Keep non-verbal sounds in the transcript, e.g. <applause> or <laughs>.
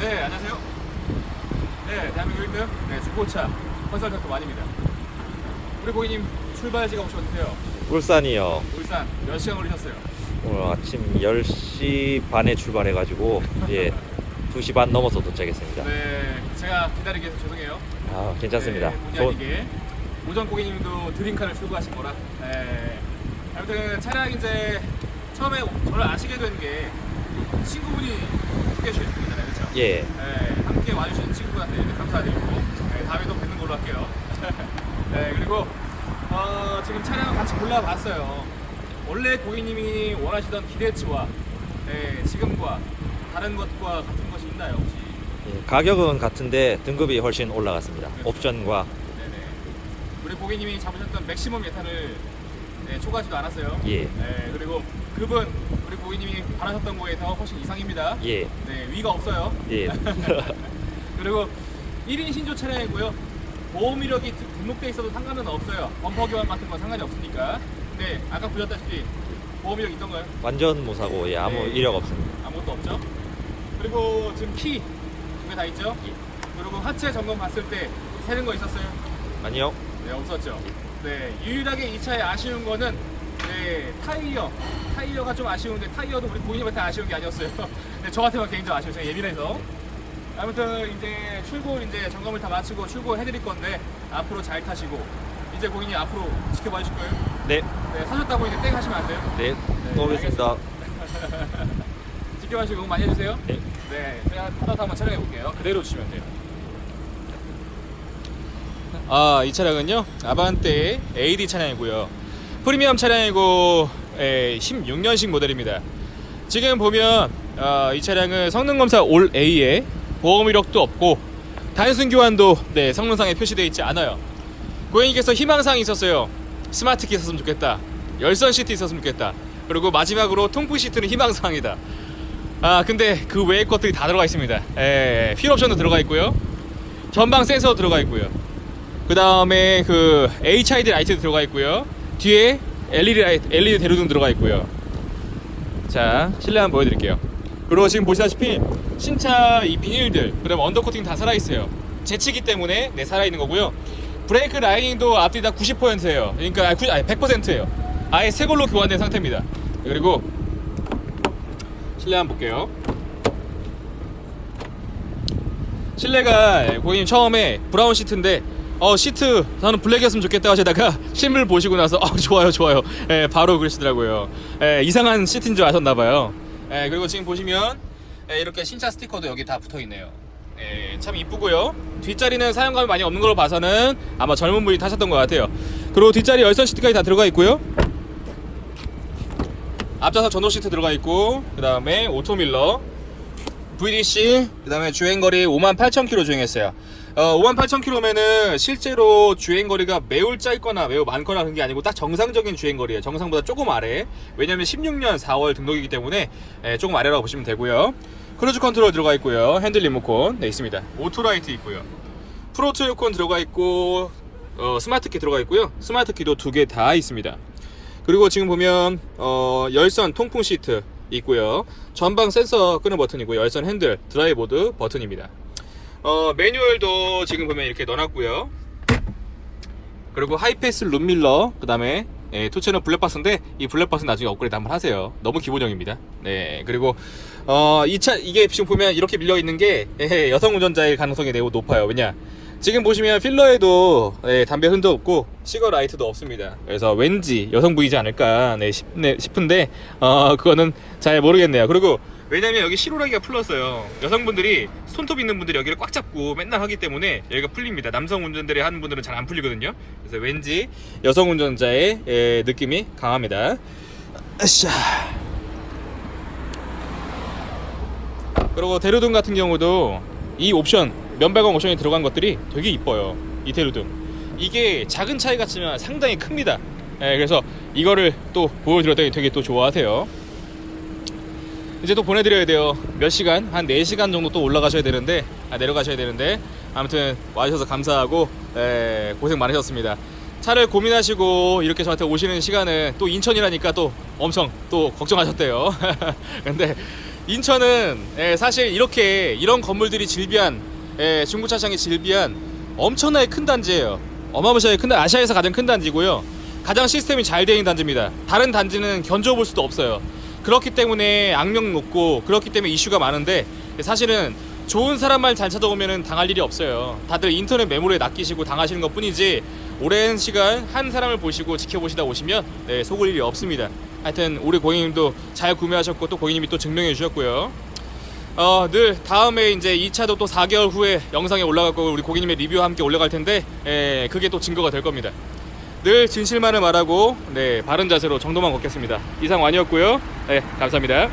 네, 안녕하세요. 네, 대한민국 1등 네, 중고차 컨설턴트 완입니다. 우리 고객님 출발 시간 혹시 어떠세요? 울산이요. 울산 몇 시간 걸리셨어요? 오늘 아침 10시 반에 출발해가지고 예 2시 <laughs> 반 넘어서 도착했습니다. 네, 제가 기다리게 해서 죄송해요. 아 괜찮습니다. 네, 본의 아니게 오전 고객님도 드림카를 출고하신 거라. 네. 아무튼 차량 이제 처음에 저를 아시게 된 게 친구분이 그렇죠? 예 네, 함께 와주신 친구분한테 이렇게 감사드리고 네, 다음에 또 뵙는 걸로 할게요. <laughs> 네, 그리고 어, 지금 차량 같이 골라봤어요. 원래 고객님이 원하시던 기대치와 네, 지금과 다른 것과 같은 것이 있나요, 혹시? 예, 가격은 같은데 등급이 훨씬 올라갔습니다. 옵션과 네네. 우리 고객님이 잡으셨던 맥시멈 예탄을 네, 초과하지도 않았어요. 예. 네, 그리고 급은 우리 고객님이 바라셨던 거에 더 훨씬 이상입니다. 예 네, 위가 없어요. 예. <laughs> 그리고 1인 신조 차량이고요. 보험 이력이 등- 등록돼 있어도 상관은 없어요. 범퍼 교환 같은 건 상관이 없으니까. 근데 아까 보셨다시피 보험 이력 있던가요? 완전 무사고 예 아무 네. 이력 없습니다. 아무것도 없죠. 그리고 지금 키 두 개 다 있죠. 예. 그리고 하체 점검 봤을 때 새는 거 있었어요? 아니요 네 없었죠. 네 유일하게 이 차에 아쉬운 거는 네 타이어 타이어가 좀 아쉬운데 타이어도 우리 고객님한테 아쉬운 게 아니었어요. 네 저한테만 개인적으로 아쉬워요. 제가 예민해서. 아무튼 이제 출고 이제 점검을 다 마치고 출고해드릴 건데 앞으로 잘 타시고 이제 고객님 앞으로 지켜봐 주실 거예요. 네 네 사셨다고 이제 땡 하시면 안 돼요. 네. 또 뵙겠습니다. <laughs> 지켜봐 주시고 많이 해주세요. 네. 네, 제가 타다서 한번 촬영해 볼게요. 그대로 주시면 돼요. 아, 이 차량은요. 아반떼 AD 차량이고요. 프리미엄 차량이고 에, 16년식 모델입니다. 지금 보면 아, 이 차량은 성능 검사 올 A에 보험 이력도 없고 단순 교환도 네, 성능상에 표시되어 있지 않아요. 고객님께서 희망사항이 있었어요. 스마트 키 있었으면 좋겠다. 열선 시트 있었으면 좋겠다. 그리고 마지막으로 통풍 시트는 희망사항이다. 아 근데 그 외의 것들이 다 들어가 있습니다. 예, 휠 옵션도 들어가 있고요. 전방 센서 들어가 있고요. 그 다음에 그 HID 라이트도 들어가 있고요. 뒤에 LED 라이트, LED 대로등 들어가 있고요. 자 실내 한번 보여드릴게요. 그리고 지금 보시다시피 신차 이 비닐들, 그다음 언더코팅 다 살아 있어요. 재치기 때문에 네 살아 있는 거고요. 브레이크 라이닝도 앞뒤 다 90%예요. 그러니까 아니, 90, 아니 100%예요. 아예 새 걸로 교환된 상태입니다. 그리고 실내 한번 볼게요. 실내가 고객님 처음에 브라운 시트인데 어 시트. 저는 블랙이었으면 좋겠다 하시다가 실물 보시고 나서 어 좋아요 좋아요. 예, 바로 그러시더라고요. 예, 이상한 시트인 줄 아셨나봐요. 예, 그리고 지금 보시면 예, 이렇게 신차 스티커도 여기 다 붙어 있네요. 예, 참 이쁘고요. 뒷자리는 사용감이 많이 없는 걸로 봐서는 아마 젊은 분이 타셨던 것 같아요. 그리고 뒷자리 열선 시트까지 다 들어가 있고요. 앞좌석 전동 시트 들어가 있고 그 다음에 오토밀러 VDC 그 다음에 주행거리 58,000km 주행했어요 어, 58,000km면은 실제로 주행거리가 매우 짧거나 매우 많거나 그런 게 아니고 딱 정상적인 주행거리예요. 정상보다 조금 아래. 왜냐면 16년 4월 등록이기 때문에 예, 조금 아래라고 보시면 되고요. 크루즈 컨트롤 들어가 있고요. 핸들 리모컨 네 있습니다. 오토라이트 있고요. 프로트 에어컨 들어가 있고 어, 스마트키 들어가 있고요. 스마트키도 두 개 다 있습니다. 그리고 지금 보면 어, 열선 통풍 시트 있고요. 전방 센서 끄는 버튼이고 열선 핸들, 드라이보드 버튼입니다. 어, 매뉴얼도 지금 보면 이렇게 넣어놨고요. 그리고 하이패스 룸밀러, 그 다음에 예, 토체는 블랙박스인데 이 블랙박스 나중에 업그레이드 한번 하세요. 너무 기본형입니다. 네, 그리고 어, 이 차 이게 지금 보면 이렇게 밀려 있는 게 예, 여성 운전자일 가능성이 매우 높아요. 왜냐? 지금 보시면 필러에도 예, 담배 흔도 없고 시거 라이트도 없습니다. 그래서 왠지 여성분이지 않을까 네, 싶, 네, 싶은데 어, 그거는 잘 모르겠네요. 그리고 왜냐면 여기 실오라기가 풀렸어요. 여성분들이 손톱 있는 분들이 여기를 꽉 잡고 맨날 하기 때문에 여기가 풀립니다. 남성 운전들이 하는 분들은 잘 안 풀리거든요. 그래서 왠지 여성 운전자의 예, 느낌이 강합니다. 아샤. 그리고 대로등 같은 경우도 이 옵션 면발광 옵션이 들어간 것들이 되게 이뻐요 이 대로등 이게 작은 차이 같지만 상당히 큽니다 예, 그래서 이거를 또 보여드렸더니 되게 또 좋아하세요 이제 또 보내드려야 돼요 몇 시간 한 4시간 정도 또 올라가셔야 되는데 아, 내려가셔야 되는데 아무튼 와주셔서 감사하고 예, 고생 많으셨습니다 차를 고민하시고 이렇게 저한테 오시는 시간은 또 인천이라니까 또 엄청 또 걱정하셨대요 <laughs> 근데 인천은 예, 사실 이렇게 이런 건물들이 질비한 예, 중고차장이 질비한 엄청나게 큰 단지예요. 어마무시하게 큰 단- 아시아에서 가장 큰 단지고요. 가장 시스템이 잘 되어 있는 단지입니다. 다른 단지는 견줘볼 수도 없어요. 그렇기 때문에 악명 높고 그렇기 때문에 이슈가 많은데 사실은 좋은 사람만 잘 찾아오면 당할 일이 없어요. 다들 인터넷 매물에 낚이시고 당하시는 것 뿐이지 오랜 시간 한 사람을 보시고 지켜보시다 오시면 네, 속을 일이 없습니다. 하여튼 우리 고객님도 잘 구매하셨고 또 고객님이 또 증명해 주셨고요. 어, 늘 다음에 이제 2차도 또 4개월 후에 영상에 올라갈 거고 우리 고객님의 리뷰와 함께 올라갈 텐데 에, 그게 또 증거가 될 겁니다. 늘 진실만을 말하고 네, 바른 자세로 정도만 걷겠습니다. 이상 완이었고요. 네, 감사합니다.